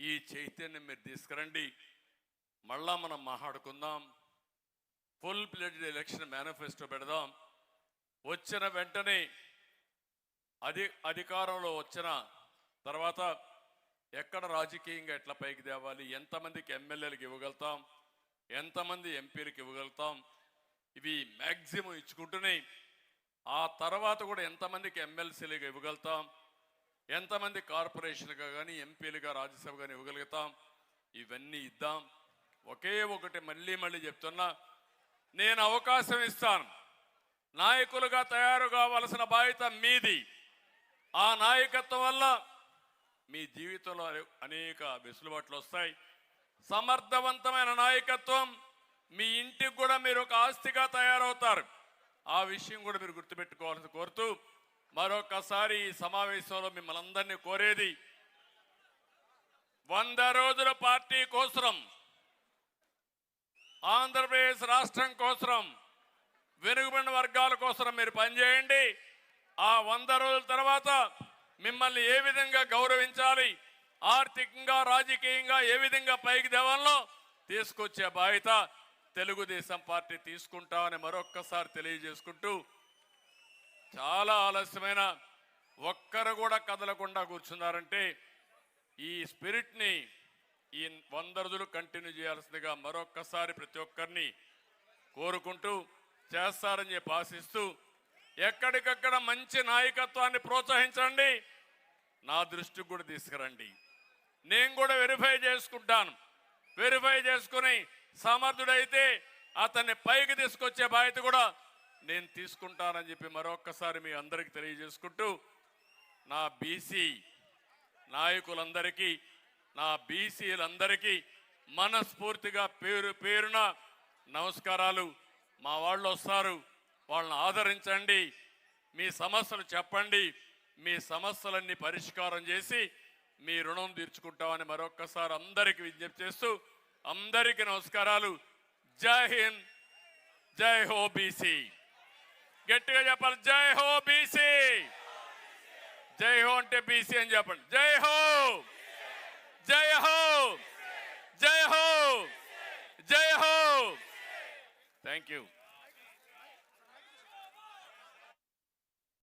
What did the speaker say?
ఈ చైతన్యం మీరు తీసుకురండి. మళ్ళా మనం మాట్లాడుకుందాం. ఫుల్ ప్లేటెడ్ ఎలక్షన్ మేనిఫెస్టో పెడదాం. వచ్చిన వెంటనే అధి అధికారంలో వచ్చిన తర్వాత ఎక్కడ రాజకీయంగా ఎట్లా పైకి తేవాలి ఎంతమందికి ఎమ్మెల్యేలకు ఇవ్వగలుగుతాం ఎంతమంది ఎంపీలకు ఇవ్వగలుగుతాం ఇవి మ్యాక్సిమం ఇచ్చుకుంటున్నాయి ఆ తర్వాత కూడా ఎంతమందికి ఎమ్మెల్సీలకు ఇవ్వగలుగుతాం ఎంతమంది కార్పొరేషన్గా కానీ ఎంపీలుగా రాజ్యసభ కానీ ఇవ్వగలుగుతాం? ఇవన్నీ ఇద్దాం. ఒకే ఒకటి మళ్ళీ మళ్ళీ చెప్తున్నా నేను అవకాశం ఇస్తాను. నాయకులుగా తయారు కావలసిన బాధ్యత మీది. ఆ నాయకత్వం వల్ల మీ జీవితంలో అనేక వెసులుబాట్లు వస్తాయి. సమర్థవంతమైన నాయకత్వం మీ ఇంటికి కూడా మీరు ఒక ఆస్తిగా తయారవుతారు. ఆ విషయం కూడా మీరు గుర్తుపెట్టుకోవాలని కోరుతూ మరొకసారి ఈ సమావేశంలో మిమ్మల్ని అందరినీ కోరేది వంద రోజుల పార్టీ కోసరం ఆంధ్రప్రదేశ్ రాష్ట్రం కోసరం వెనుకబడిన వర్గాల కోసం మీరు పనిచేయండి. ఆ వంద రోజుల తర్వాత మిమ్మల్ని ఏ విధంగా గౌరవించాలి ఆర్థికంగా రాజకీయంగా ఏ విధంగా పైకి దేవాలో తీసుకొచ్చే బాధ్యత తెలుగుదేశం పార్టీ తీసుకుంటామని మరొక్కసారి తెలియజేసుకుంటూ చాలా ఆలస్యమైన ఒక్కరు కూడా కదలకుండా కూర్చున్నారంటే ఈ స్పిరిట్ని ఈ వంద రోజులు కంటిన్యూ చేయాల్సిందిగా మరొక్కసారి ప్రతి ఒక్కరిని కోరుకుంటూ చేస్తారని చెప్పి ఆశిస్తూ ఎక్కడికక్కడ మంచి నాయకత్వాన్ని ప్రోత్సహించండి. నా దృష్టికి కూడా తీసుకురండి. నేను కూడా వెరిఫై చేసుకుంటాను. వెరిఫై చేసుకుని సమర్థుడైతే అతన్ని పైకి తీసుకొచ్చే బాధ్యత కూడా నేను తీసుకుంటానని చెప్పి మరొక్కసారి మీ అందరికీ తెలియజేసుకుంటూ నా బీసీ నాయకులందరికీ నా బీసీలందరికీ మనస్ఫూర్తిగా పేరు పేరున నమస్కారాలు. మా వాళ్ళు వస్తారు వాళ్ళని ఆదరించండి మీ సమస్యలు చెప్పండి మీ సమస్యలన్నీ పరిష్కారం చేసి మీ రుణం తీర్చుకుంటామని మరొక్కసారి అందరికీ విజ్ఞప్తి చేస్తూ అందరికీ నమస్కారాలు. జై హింద్ జై హో బీసీ. గట్టిగా చెప్పాలి. జై హో బీసీ. జై హో అంటే బీసీ అని చెప్పండి. జై హో. జై హో. జై హో. జై హో. Thank you